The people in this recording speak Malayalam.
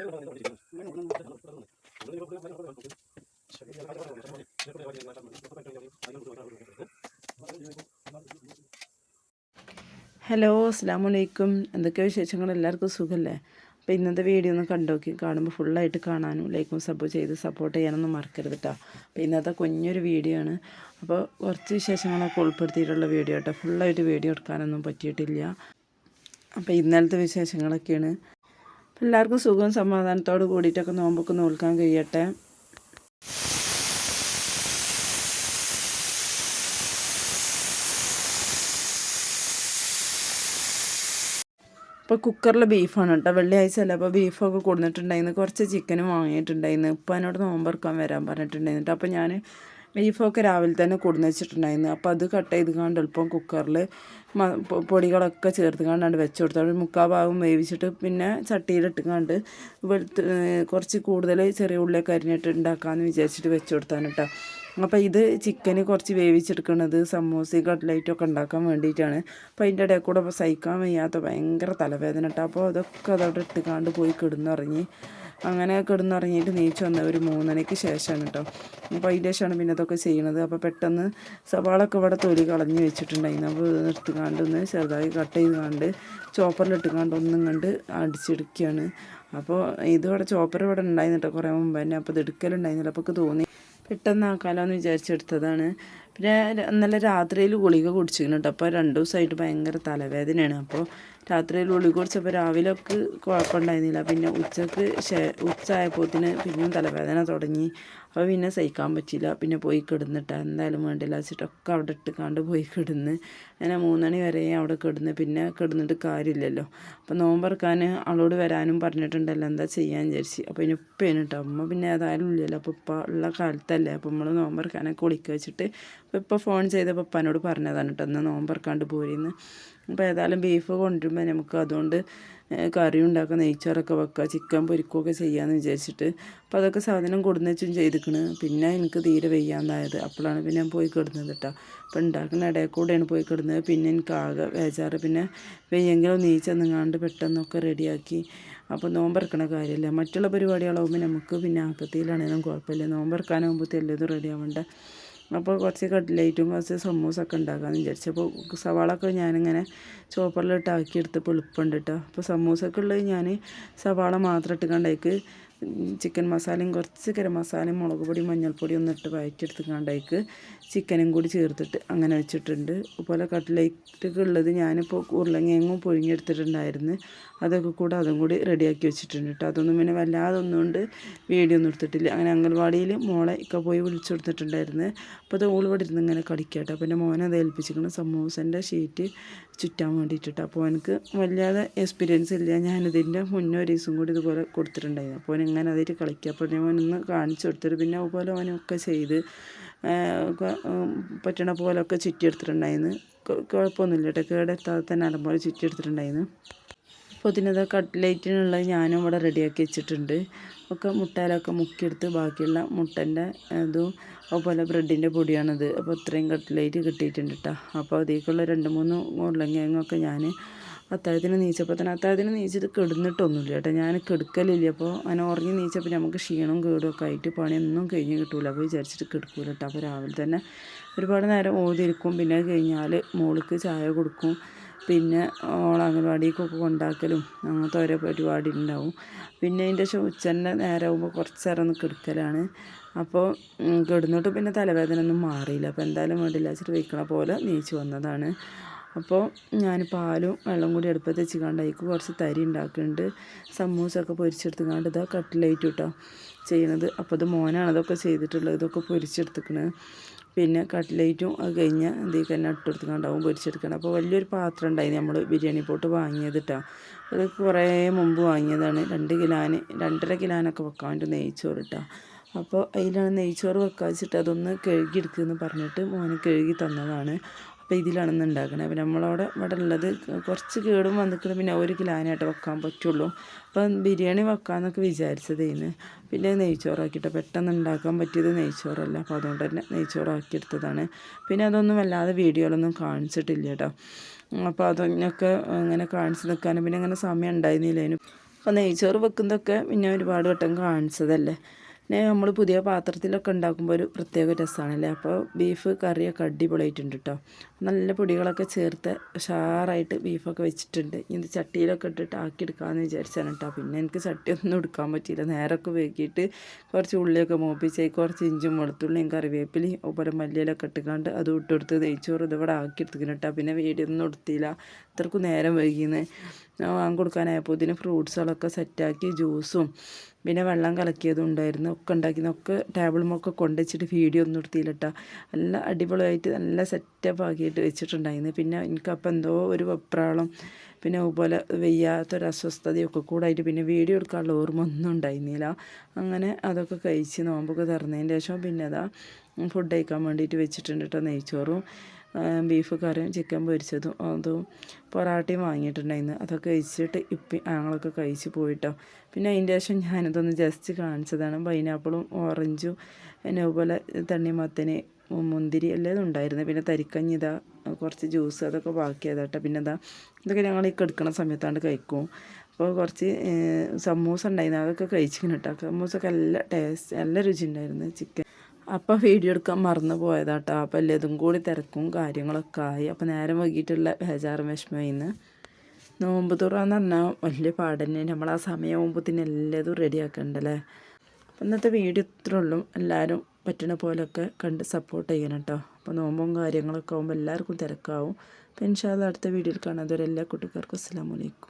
ഹലോ അസ്സാം വലൈക്കും എന്തൊക്കെ വിശേഷങ്ങൾ എല്ലാവർക്കും സുഖമല്ലേ അപ്പോൾ ഇന്നത്തെ വീഡിയോ ഒന്ന് കണ്ടോക്കി കാണുമ്പോൾ ഫുള്ളായിട്ട് കാണാനും ലൈക്കും സബ് ചെയ്ത് സപ്പോർട്ട് ചെയ്യാനൊന്നും മറക്കരുത് കേട്ടോ അപ്പോൾ ഇന്നത്തെ കുഞ്ഞൊരു വീഡിയോ ആണ്. അപ്പോൾ കുറച്ച് വിശേഷങ്ങളൊക്കെ ഉൾപ്പെടുത്തിയിട്ടുള്ള വീഡിയോ കേട്ടോ ഫുള്ളായിട്ട് വീഡിയോ എടുക്കാനൊന്നും പറ്റിയിട്ടില്ല. അപ്പോൾ ഇന്നലത്തെ വിശേഷങ്ങളൊക്കെയാണ്. എല്ലാവർക്കും സുഖവും സമാധാനത്തോട് കൂടിയിട്ടൊക്കെ നോമ്പൊക്കെ നോൽക്കാൻ കഴിയട്ടെ. ഇപ്പോൾ കുക്കറിൽ ബീഫാണ് കേട്ടോ. വെള്ളിയാഴ്ച അല്ല? അപ്പോൾ ബീഫൊക്കെ കൊടുത്തിട്ടുണ്ടായിരുന്നു കുറച്ച് ചിക്കനും വാങ്ങിയിട്ടുണ്ടായിരുന്നു. ഇപ്പം എന്നോട് വരാൻ പറഞ്ഞിട്ടുണ്ടായിരുന്നു കേട്ടോ. അപ്പോൾ ഞാൻ ബീഫൊക്കെ രാവിലെ തന്നെ കൊടുന്ന് വെച്ചിട്ടുണ്ടായിരുന്നു. അപ്പോൾ അത് കട്ട് ചെയ്ത് കണ്ട് എളുപ്പം കുക്കറിൽ പൊടികളൊക്കെ ചേർത്ത് കണ്ടാണ്ട് വെച്ച് കൊടുത്തു ഒരു മുക്കാൽ ഭാഗം വേവിച്ചിട്ട് പിന്നെ ചട്ടിയിലിട്ട് കണ്ട് വെളുത്ത് കുറച്ച് കൂടുതൽ ചെറിയ ഉള്ളിയൊക്കെ അരിഞ്ഞിട്ട് ഉണ്ടാക്കാമെന്ന് വിചാരിച്ചിട്ട് വെച്ച് കൊടുത്താണ് കേട്ടോ. അപ്പോൾ ഇത് ചിക്കന് കുറച്ച് വേവിച്ചെടുക്കുന്നത് സമൂസ കട്ട്ലൈറ്റൊക്കെ ഉണ്ടാക്കാൻ വേണ്ടിയിട്ടാണ്. അപ്പോൾ അതിന്റെ ഇടയിൽ കൂടെ സഹിക്കാൻ വയ്യാത്ത ഭയങ്കര തലവേദന കേട്ടോ അപ്പോൾ അതൊക്കെ അതവിടെ ഇട്ടുകാണ്ട് പോയി കിടന്നുറങ്ങി. അങ്ങനെ കിടന്നുറങ്ങിയിട്ട് നീച്ച് വന്ന ഒരു മൂന്നരയ്ക്ക് ശേഷമാണ് കേട്ടോ. അപ്പോൾ അതിന്റെ ശേഷമാണ് പിന്നെ അതൊക്കെ ചെയ്യണത്. അപ്പോൾ പെട്ടെന്ന് സവാളൊക്കെ ഇവിടെ തൊലി കളഞ്ഞ് വെച്ചിട്ടുണ്ടായിരുന്നു. അപ്പോൾ എടുത്തുകാണ്ട് ഒന്ന് ചെറുതായി കട്ട് ചെയ്ത് കണ്ട് ചോപ്പറിലിട്ടുകാണ്ട് ഒന്നും കണ്ട് അടിച്ചെടുക്കുകയാണ് അപ്പോൾ ഇതിവിടെ ചോപ്പർ ഇവിടെ ഉണ്ടായിരുന്നു കേട്ടോ കുറേ മുമ്പ് തന്നെ. അപ്പോൾ ഇത് എടുക്കലുണ്ടായിരുന്നില്ല. അപ്പോൾ തോന്നി പെട്ടെന്നാക്കാമല്ലോ എന്ന് വിചാരിച്ചെടുത്തതാണ്. പിന്നെ ഇന്നലെ രാത്രിയിൽ ഗുളിക കുടിച്ചിരുന്നു കേട്ടോ അപ്പോൾ രണ്ട് ദിവസമായിട്ട് ഭയങ്കര തലവേദനയാണ്. അപ്പോൾ രാത്രിയിൽ ഉള്ളി കുടിച്ചപ്പോൾ രാവിലെയൊക്കെ കുഴപ്പമുണ്ടായിരുന്നില്ല. പിന്നെ ഉച്ചയ്ക്ക് ഉച്ച ആയപ്പോത്തിന് പിന്നെയും തലവേദന തുടങ്ങി. അപ്പോൾ പിന്നെ സഹിക്കാൻ പറ്റിയില്ല. പിന്നെ പോയി കിടന്നിട്ട് എന്തായാലും വേണ്ടില്ല വെച്ചിട്ടൊക്കെ അവിടെ ഇട്ട് കണ്ട് പോയി കിടന്ന്. അങ്ങനെ മൂന്നണി വരെ അവിടെ കിടന്ന്. പിന്നെ കിടന്നിട്ട് കാര്യമില്ലല്ലോ. അപ്പോൾ നോമ്പറക്കാൻ അവളോട് വരാനും പറഞ്ഞിട്ടുണ്ടല്ലോ എന്താ ചെയ്യാൻ വിചാരിച്ച്. അപ്പോൾ ഇനി ഉപ്പയാണ് കേട്ടോ അമ്മ പിന്നെ ഏതായാലും ഇല്ലല്ലോ. അപ്പോൾ ഉപ്പ ഉള്ള കാലത്തല്ലേ. അപ്പോൾ നമ്മൾ നോമ്പറക്കാനൊക്കെ വിളിക്കുക വെച്ചിട്ട്. അപ്പോൾ ഇപ്പോൾ ഫോൺ ചെയ്തപ്പോൾ പപ്പാനോട് പറഞ്ഞതാണ് കേട്ടോ എന്നാൽ നോമ്പറക്കാണ്ട് പോരിന്ന്. അപ്പോൾ ഏതായാലും ബീഫ് കൊണ്ടുവരുമ്പോൾ നമുക്ക് അതുകൊണ്ട് കറി ഉണ്ടാക്കുക നെയ്ച്ചോറൊക്കെ വെക്കുക ചിക്കൻ പൊരിക്കുകയൊക്കെ ചെയ്യാമെന്ന് വിചാരിച്ചിട്ട്. അപ്പോൾ അതൊക്കെ സാധനം കൊടുന്ന് വെച്ചും ചെയ്തിക്കണ്. പിന്നെ എനിക്ക് തീരെ വെയ്യാന്നായത് അപ്പോഴാണ് പിന്നെ ഞാൻ പോയി കിടന്നത് കേട്ടോ അപ്പോൾ ഉണ്ടാക്കുന്ന ഇടയിൽ കൂടെയാണ് പോയി കിടന്നത്. പിന്നെ എനിക്ക് ആകെ വേചാറ് പിന്നെ വെയ്യെങ്കിലും നീച്ചെന്നുങ്ങാണ്ട് പെട്ടെന്നൊക്കെ റെഡിയാക്കി. അപ്പോൾ നോമ്പറക്കണ കാര്യമില്ല. മറ്റുള്ള പരിപാടികളാകുമ്പോൾ നമുക്ക് പിന്നെ ആക്കത്തിയിലാണെങ്കിലും കുഴപ്പമില്ല. നോമ്പറക്കാനാകുമ്പോൾ എല്ലതും റെഡി ആവേണ്ട. അപ്പോൾ കുറച്ച് കട്ട്ലേറ്റും കുറച്ച് സമൂസൊക്കെ ഉണ്ടാക്കാമെന്ന് വിചാരിച്ചു. അപ്പോൾ സവാളൊക്കെ ഞാനിങ്ങനെ ചോപ്പറിലിട്ട് ആക്കിയെടുത്തപ്പോൾ എളുപ്പമുണ്ട് കേട്ടോ അപ്പോൾ സമൂസക്കുള്ളത് ഞാൻ സവാള മാത്രം ഇട്ട് കണ്ടേക്ക് ചിക്കൻ മസാലയും കുറച്ച് ഗരം മസാലയും മുളക് പൊടി മഞ്ഞൾപ്പൊടി ഒന്ന് ഇട്ട് വഴറ്റിയെടുത്ത് കണ്ടേക്ക് ചിക്കനും കൂടി ചേർത്തിട്ട് അങ്ങനെ വെച്ചിട്ടുണ്ട്. അതുപോലെ കട്ട്ലേറ്റൊക്കെ ഉള്ളത് ഞാനിപ്പോൾ ഉരുളങ്ങേങ്ങും പൊഴിഞ്ഞെടുത്തിട്ടുണ്ടായിരുന്നു അതൊക്കെ കൂടെ അതും കൂടി റെഡിയാക്കി വെച്ചിട്ടുണ്ട് കേട്ടോ. അതൊന്നും പിന്നെ വല്ലാതെ ഒന്നുകൊണ്ട് വീഡിയോ ഒന്നും എടുത്തിട്ടില്ല. അങ്ങനെ അംഗൻവാടിയിൽ മോളെ ഒക്കെ പോയി വിളിച്ചു കൊടുത്തിട്ടുണ്ടായിരുന്നു. അപ്പോൾ അത് ഓൾ ഇവിടെ ഇരുന്ന് ഇങ്ങനെ കളിക്കട്ടെ പിന്നെ മോനെ അത് ഏൽപ്പിച്ചിരിക്കണം സമൂസന്റെ ഷീറ്റ് ചുറ്റാൻ വേണ്ടിയിട്ടിട്ട് അപ്പോൾ എനിക്ക് വല്ലാതെ എക്സ്പീരിയൻസ് ഇല്ല. ഞാനിതിന്റെ മുന്നേ ഒരു ദിവസം കൂടി ഇതുപോലെ കൊടുത്തിട്ടുണ്ടായിരുന്നു. അപ്പോൾ ഇങ്ങനെ അതിൽ കളിക്കുക. അപ്പോൾ ഒന്ന് കാണിച്ചു കൊടുത്തിട്ട് പിന്നെ അതുപോലെ അവനൊക്കെ ചെയ്ത് പറ്റണ പോലൊക്കെ ചുറ്റിയെടുത്തിട്ടുണ്ടായിരുന്നു. കുഴപ്പമൊന്നുമില്ല കേടെത്താതെ തന്നെ അലമ്പോലെ ചുറ്റിയെടുത്തിട്ടുണ്ടായിരുന്നു. അപ്പോൾ ഇതിനത് കട്ട്ലേറ്റിനുള്ളത് ഞാനും ഇവിടെ റെഡിയാക്കി വെച്ചിട്ടുണ്ട്. ഒക്കെ മുട്ടയിലൊക്കെ മുക്കിയെടുത്ത് ബാക്കിയുള്ള മുട്ടന്റെ ഇതും അതുപോലെ ബ്രെഡിന്റെ പൊടിയാണിത്. അപ്പോൾ ഇത്രയും കട്ട്ലേറ്റ് കിട്ടിയിട്ടുണ്ട് കേട്ടോ അപ്പോൾ അതിലേക്കുള്ള രണ്ട് മൂന്ന് ഉരുളങ്കിഴങ്ങൊക്കെ ഞാൻ അത്താഴത്തിന് നീച്ചപ്പോൾ തന്നെ അത്താഴത്തിന് നീച്ചിട്ട് കെടുന്നിട്ടൊന്നുമില്ല കേട്ടോ ഞാൻ കെടുക്കലില്ല. അപ്പോൾ അങ്ങനെ ഉറങ്ങി നീച്ചപ്പോൾ നമുക്ക് ക്ഷീണം കേടും ഒക്കെ ആയിട്ട് പണിയൊന്നും കഴിഞ്ഞ് കിട്ടൂല. അപ്പോൾ വിചാരിച്ചിട്ട് കിടക്കൂല കേട്ടോ അപ്പോൾ രാവിലെ തന്നെ ഒരുപാട് നേരം ഓതിരിക്കും. പിന്നെ കഴിഞ്ഞാൽ മോൾക്ക് ചായ കൊടുക്കും. പിന്നെ ഓളെ അംഗൻവാടിക്കൊക്കെ കൊണ്ടാക്കലും അങ്ങനത്തെ ഓരോ പരിപാടി ഉണ്ടാവും പിന്നെ അതിന്റെ ശേഷം ഉച്ചന്റെ നേരമാകുമ്പോൾ കുറച്ച് നേരം ഒന്ന് കിടക്കലാണ് അപ്പോൾ കിടന്നിട്ട് പിന്നെ തലവേദന ഒന്നും മാറിയില്ല. അപ്പോൾ എന്തായാലും വേണ്ടില്ല വെച്ചിട്ട് വയ്ക്കണ പോലെ നീച്ച് വന്നതാണ്. അപ്പോൾ ഞാൻ പാലും വെള്ളം കൂടി അടുപ്പത്ത് വെച്ച് കണ്ടേക്ക് കുറച്ച് തരി ഉണ്ടാക്കുന്നുണ്ട് സമൂസൊക്കെ പൊരിച്ചെടുത്തുകൊണ്ട് ഇതാ കട്ട്ലേറ്റ് കേട്ടോ ചെയ്യണത്. അപ്പോൾ അത് മോനാണ് അതൊക്കെ ചെയ്തിട്ടുള്ളത്. ഇതൊക്കെ പൊരിച്ചെടുത്തിക്കണത് പിന്നെ കട്ട്ലേറ്റും അത് കഴിഞ്ഞ് ഇതിൽ തന്നെ ഇട്ടെടുത്തുകൊണ്ടാവും പൊരിച്ചെടുക്കണം. അപ്പോൾ വലിയൊരു പാത്രം ഉണ്ടായി നമ്മൾ ബിരിയാണി പോട്ട് വാങ്ങിയത് കേട്ടോ അത് കുറേ മുമ്പ് വാങ്ങിയതാണ്. രണ്ട് കിലോന് രണ്ടര കിലോനൊക്കെ വെക്കാൻ വേണ്ടി നെയ്ച്ചോറ് കേട്ടോ അപ്പോൾ അതിലാണ് നെയ്ച്ചോറ് വെക്കാച്ചിട്ട് അതൊന്ന് കഴുകിയെടുക്കുമെന്ന് പറഞ്ഞിട്ട് മോന് കഴുകി തന്നതാണ്. അപ്പോൾ ഇതിലാണ് ഇന്ന് ഉണ്ടാക്കണത് അപ്പം നമ്മളവിടെ ഇവിടെ ഉള്ളത് കുറച്ച് കേടും വന്നിട്ട് പിന്നെ ഒരു കിലാനായിട്ട് വെക്കാൻ പറ്റുള്ളൂ. അപ്പം ബിരിയാണി വെക്കാമെന്നൊക്കെ വിചാരിച്ചതേന്ന്. പിന്നെ നെയ്ച്ചോറാക്കിയിട്ട്. പെട്ടെന്ന് ഉണ്ടാക്കാൻ പറ്റിയത് നെയ്ച്ചോറല്ല. അപ്പോൾ അതുകൊണ്ട് തന്നെ നെയ്ച്ചോറാക്കിയെടുത്തതാണ് പിന്നെ അതൊന്നും വല്ലാതെ വീഡിയോയിലൊന്നും കാണിച്ചിട്ടില്ല കേട്ടോ. അപ്പോൾ അതിനൊക്കെ അങ്ങനെ കാണിച്ച് നിൽക്കാനും പിന്നെ അങ്ങനെ സമയം ഉണ്ടായിരുന്നില്ലേനും അപ്പോൾ നെയ്ച്ചോറ് വെക്കുന്നതൊക്കെ പിന്നെ ഒരുപാട് വട്ടം കാണിച്ചതല്ലേ. പിന്നെ നമ്മൾ പുതിയ പാത്രത്തിലൊക്കെ ഉണ്ടാക്കുമ്പോൾ ഒരു പ്രത്യേക രസമാണല്ലേ. അപ്പോൾ ബീഫ് കറിയൊക്കെ അടിപൊളിയായിട്ടുണ്ട് കേട്ടോ. നല്ല പൊടികളൊക്കെ ചേർത്ത് ഉഷാറായിട്ട് ബീഫൊക്കെ വെച്ചിട്ടുണ്ട്. ഇത് ചട്ടിയിലൊക്കെ ഇട്ടിട്ട് ആക്കിയെടുക്കാമെന്ന് വിചാരിച്ചാണ് കേട്ടോ പിന്നെ എനിക്ക് ചട്ടിയൊന്നും എടുക്കാൻ പറ്റിയില്ല. നേരൊക്കെ വേക്കിയിട്ട് കുറച്ച് ഉള്ളിയൊക്കെ മോപ്പിച്ചായി കുറച്ച് ഇഞ്ചും വെളുത്തുള്ളിയും കറിവേപ്പിലയും ഒപ്പം മല്ലിയിലൊക്കെ ഇട്ടുകൊണ്ട് അത് ഇട്ടെടുത്ത് നെയ്ച്ചോറ് ഇതിവിടെ ആക്കിയെടുത്തിക്കണം കേട്ടോ പിന്നെ വീഡിയോ ഒന്നും എടുത്തില്ല. ഇത്രക്കും നേരം വൈകിന്ന്. വാങ്ങി കൊടുക്കാനായപ്പോൾ ഇതിന് ഫ്രൂട്ട്സുകളൊക്കെ സെറ്റാക്കി ജ്യൂസും പിന്നെ വെള്ളം കലക്കിയതും ഉണ്ടായിരുന്നു. ഒക്കെ ഉണ്ടാക്കിയതൊക്കെ ടേബിളുമൊക്കെ കൊണ്ടുവച്ചിട്ട് വീഡിയോ ഒന്നും എടുത്തില്ല കേട്ടോ നല്ല അടിപൊളിയായിട്ട് നല്ല സെറ്റപ്പ് ആക്കിയിട്ട് വെച്ചിട്ടുണ്ടായിരുന്നു. പിന്നെ എനിക്കപ്പം എന്തോ ഒരു വെപ്രാളം പിന്നെ അതുപോലെ വയ്യാത്തൊരു അസ്വസ്ഥതയൊക്കെ കൂടായിട്ട് പിന്നെ വീഡിയോ എടുക്കാനുള്ള ഓർമ്മ ഒന്നും ഉണ്ടായിരുന്നില്ല. അങ്ങനെ അതൊക്കെ കഴിച്ച് നോമ്പൊക്കെ തുറന്നതിന് ശേഷം പിന്നെ അതാ ഫുഡ് കഴിക്കാൻ വേണ്ടിയിട്ട് വെച്ചിട്ടുണ്ട് കേട്ടോ നെയ്ച്ചോറും. ബീഫ് കറിയും ചിക്കൻ പൊരിച്ചതും അതും പൊറാട്ടയും വാങ്ങിയിട്ടുണ്ടായിരുന്നു. അതൊക്കെ കഴിച്ചിട്ട് ഇപ്പി ഞങ്ങളൊക്കെ കഴിച്ച് പോയിട്ടോ. പിന്നെ അതിന്റെ ശേഷം ഞാനിതൊന്ന് ജസ്റ്റ് കാണിച്ചതാണ്. പൈനാപ്പിളും ഓറഞ്ചും പിന്നെ അതുപോലെ തണ്ണിമത്തന് മുന്തിരി എല്ലാം ഉണ്ടായിരുന്നു. പിന്നെ തരിക്കഞ്ഞി കുറച്ച് ജ്യൂസ് അതൊക്കെ ബാക്കിയതാട്ടോ പിന്നെ ഇതാ ഇതൊക്കെ ഞങ്ങൾ ഈ കെടുക്കണ സമയത്താണ്ട് കഴിക്കും. അപ്പോൾ കുറച്ച് സമൂസ ഉണ്ടായിരുന്നു. അതൊക്കെ കഴിച്ചിങ്ങനെ കേട്ടോ സമൂസൊക്കെ നല്ല ടേസ്റ്റ് നല്ല രുചി ഉണ്ടായിരുന്നു ചിക്കൻ അപ്പോൾ വീഡിയോ എടുക്കാൻ മറന്നു പോയതാട്ടോ. അപ്പോൾ എല്ലാതും കൂടി തിരക്കും കാര്യങ്ങളൊക്കെ ആയി. അപ്പോൾ നേരം വൈകിട്ടുള്ള ബേജാറും നിന്ന് നോമ്പ് തുറന്ന് പറഞ്ഞാൽ വലിയ പാടന്നെ. നമ്മൾ ആ സമയമാകുമ്പോഴത്തേന് എല്ലാതും റെഡിയാക്കണ്ടല്ലേ അപ്പം ഇന്നത്തെ വീഡിയോ ഇത്ര ഉള്ളൂ. എല്ലാവരും പറ്റണ പോലെയൊക്കെ കണ്ട് സപ്പോർട്ട് ചെയ്യണം കേട്ടോ. അപ്പോൾ നോമ്പും കാര്യങ്ങളൊക്കെ ആകുമ്പോൾ എല്ലാവർക്കും തിരക്കാവും. അപ്പോൾ ഇൻഷാല്ല അടുത്ത വീഡിയോയിൽ കാണാതെ എല്ലാ കുട്ടികൾക്കും അസ്സാം വലൈക്കും